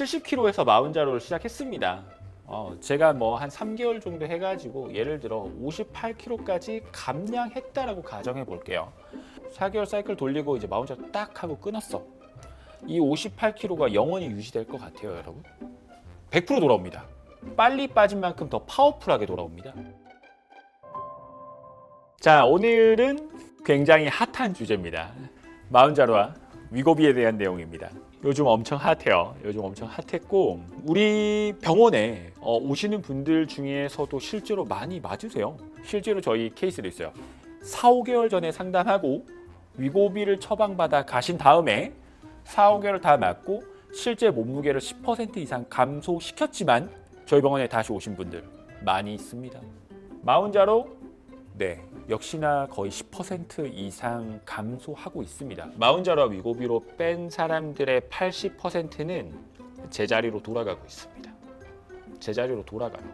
70kg에서 40자로를 시작했습니다. 어, 제가 뭐 한 3개월 정도 해가지고 예를 들어 58kg까지 감량했다라고 가정해 볼게요. 4개월 사이클 돌리고 이제 40자로 딱 하고 끊었어. 이 58kg가 영원히 유지될 것 같아요, 여러분. 100% 돌아옵니다. 빨리 빠진 만큼 더 파워풀하게 돌아옵니다. 자, 오늘은 굉장히 핫한 주제입니다. 마흔자루와 위고비에 대한 내용입니다. 요즘 엄청 핫해요. 요즘 엄청 핫했고 우리 병원에 어, 오시는 분들 중에서도 실제로 많이 맞으세요. 실제로 저희 케이스도 있어요. 4, 5개월 전에 상담하고 위고비를 처방받아 가신 다음에 4, 5개월 다 맞고 실제 몸무게를 10% 이상 감소시켰지만 저희 병원에 다시 오신 분들 많이 있습니다. 마흔자로 네, 역시나 거의 10% 이상 감소하고 있습니다. 마흔자로 위고비로 뺀 사람들의 80%는 제자리로 돌아가고 있습니다. 제자리로 돌아가요.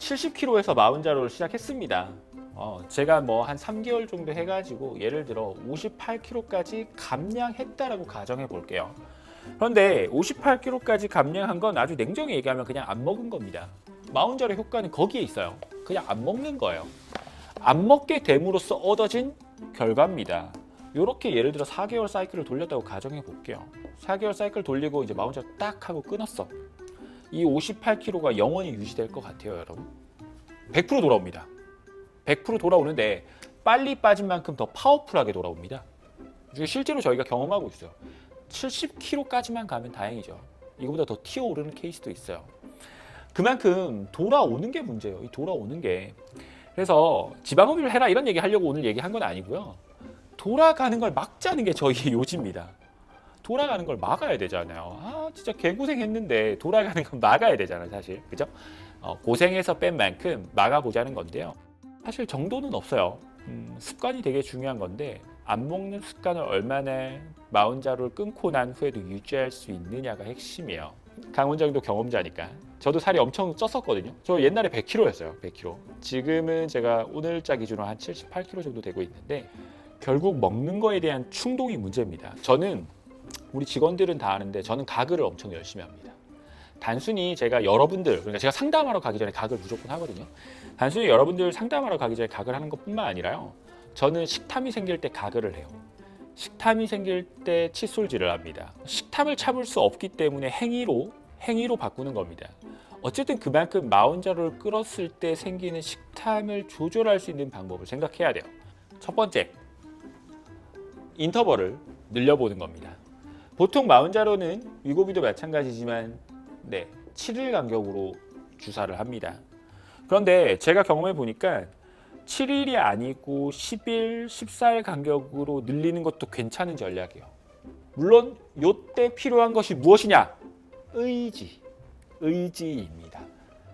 70kg에서 마흔자로를 시작했습니다. 어, 제가 뭐 한 3개월 정도 해가지고 예를 들어 58kg까지 감량했다라고 가정해 볼게요. 그런데 58kg까지 감량한 건 아주 냉정히 얘기하면 그냥 안 먹은 겁니다. 마흔자로 효과는 거기에 있어요. 그냥 안 먹는 거예요. 안 먹게 됨으로써 얻어진 결과입니다. 이렇게 예를 들어 4개월 사이클을 돌렸다고 가정해 볼게요. 4개월 사이클 돌리고 이제 마운자 딱 하고 끊었어. 이 58kg가 영원히 유지될 것 같아요, 여러분. 100% 돌아옵니다. 100% 돌아오는데 빨리 빠진 만큼 더 파워풀하게 돌아옵니다. 실제로 저희가 경험하고 있어요. 70kg까지만 가면 다행이죠. 이거보다 더 튀어오르는 케이스도 있어요. 그만큼 돌아오는 게 문제예요. 이 돌아오는 게. 그래서 지방흡입을 해라 이런 얘기 하려고 오늘 얘기한 건 아니고요. 돌아가는 걸 막자는 게 저희의 요지입니다. 돌아가는 걸 막아야 되잖아요. 아 진짜 개고생했는데 돌아가는 건 막아야 되잖아요, 사실. 그죠? 어, 고생해서 뺀 만큼 막아보자는 건데요. 사실 정도는 없어요. 음, 습관이 되게 중요한 건데 안 먹는 습관을 얼마나 마흔자루를 끊고 난 후에도 유지할 수 있느냐가 핵심이에요. 강원장도 경험자니까. 저도 살이 엄청 쪘었거든요. 저 옛날에 100kg였어요. 100kg. 지금은 제가 오늘자 기준으로 한 78kg 정도 되고 있는데 결국 먹는 거에 대한 충동이 문제입니다. 저는 우리 직원들은 다 아는데 저는 가글을 엄청 열심히 합니다. 단순히 제가 여러분들 그러니까 제가 상담하러 가기 전에 가글 무조건 하거든요. 단순히 여러분들 상담하러 가기 전에 가글 하는 것뿐만 아니라요. 저는 식탐이 생길 때 가글을 해요. 식탐이 생길 때 칫솔질을 합니다. 식탐을 참을 수 없기 때문에 행위로 행위로 바꾸는 겁니다. 어쨌든 그만큼 마흔자루를 끌었을 때 생기는 식탐을 조절할 수 있는 방법을 생각해야 돼요. 첫 번째, 인터벌을 늘려보는 겁니다. 보통 마흔자루는 위고비도 마찬가지지만 네, 7일 간격으로 주사를 합니다. 그런데 제가 경험해 보니까 7일이 아니고 10일, 14일 간격으로 늘리는 것도 괜찮은 전략이에요. 물론 요때 필요한 것이 무엇이냐? 의지. 의지입니다.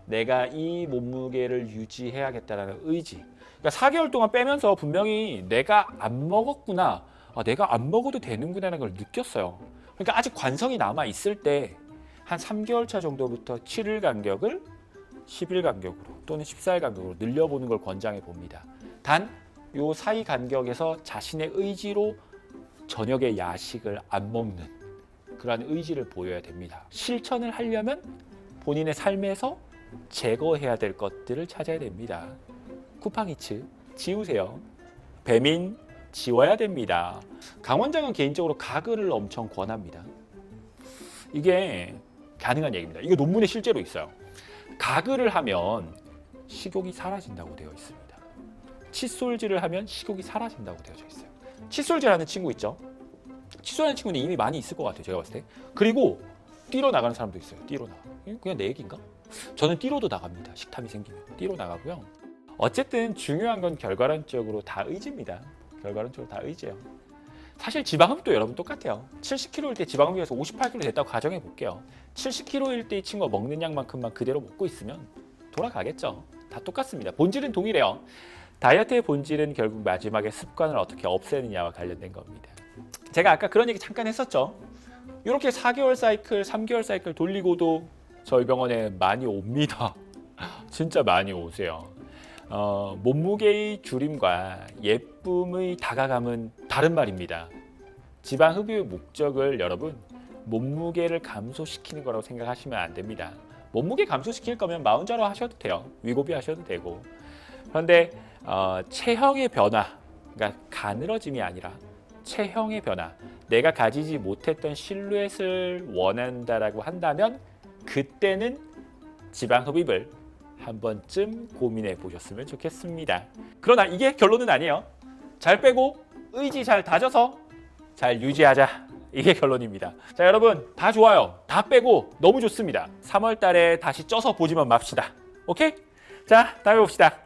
내가 이 몸무게를 유지해야겠다라는 의지. 그러니까 4개월 동안 빼면서 분명히 내가 안 먹었구나. 아, 내가 안 먹어도 되는구나라는 걸 느꼈어요. 그러니까 아직 관성이 남아 있을 때 한 3개월 차 정도부터 7일 간격을 10일 간격으로 또는 14일 간격으로 늘려보는 걸 권장해 봅니다. 단 요 사이 간격에서 자신의 의지로 저녁에 야식을 안 먹는 그러한 의지를 보여야 됩니다. 실천을 하려면 본인의 삶에서 제거해야 될 것들을 찾아야 됩니다. 쿠팡이츠 지우세요. 배민 지워야 됩니다. 강 원장은 개인적으로 가글을 엄청 권합니다. 이게 가능한 얘기입니다. 이거 논문에 실제로 있어요. 가글을 하면 식욕이 사라진다고 되어 있습니다. 칫솔질을 하면 식욕이 사라진다고 되어져 있어요. 칫솔질하는 친구 있죠? 칫솔하는 친구는 이미 많이 있을 것 같아요. 제가 봤을 때. 그리고 뛰러 나가는 사람도 있어요. 뛰러 나가. 그냥 내 얘기인가? 저는 뛰러도 나갑니다. 식탐이 생기면 뛰러 나가고요. 어쨌든 중요한 건 결과론적으로 다 의지입니다. 결과론적으로 다 의지예요. 사실 지방흡입도 여러분 똑같아요. 70kg일 때 지방흡입에서 58kg 됐다고 가정해 볼게요. 70kg일 때 이 친구가 먹는 양만큼만 그대로 먹고 있으면 돌아가겠죠. 다 똑같습니다. 본질은 동일해요. 다이어트의 본질은 결국 마지막에 습관을 어떻게 없애느냐와 관련된 겁니다. 제가 아까 그런 얘기 잠깐 했었죠. 이렇게 4개월 사이클, 3개월 사이클 돌리고도 저희 병원에 많이 옵니다. 진짜 많이 오세요. 어, 몸무게의 줄임과 예쁨의 다가감은 다른 말입니다. 지방 흡입의 목적을 여러분 몸무게를 감소시키는 거라고 생각하시면 안 됩니다. 몸무게 감소시킬 거면 마운자로 하셔도 돼요. 위고비 하셔도 되고. 그런데 어, 체형의 변화, 그러니까 가늘어짐이 아니라 체형의 변화, 내가 가지지 못했던 실루엣을 원한다라고 한다면 그때는 지방 흡입을 한 번쯤 고민해 보셨으면 좋겠습니다. 그러나 이게 결론은 아니에요. 잘 빼고 의지 잘 다져서 잘 유지하자. 이게 결론입니다. 자, 여러분 다 좋아요. 다 빼고 너무 좋습니다. 3월 달에 다시 쪄서 보지만 맙시다. 오케이? 자, 다음에 봅시다.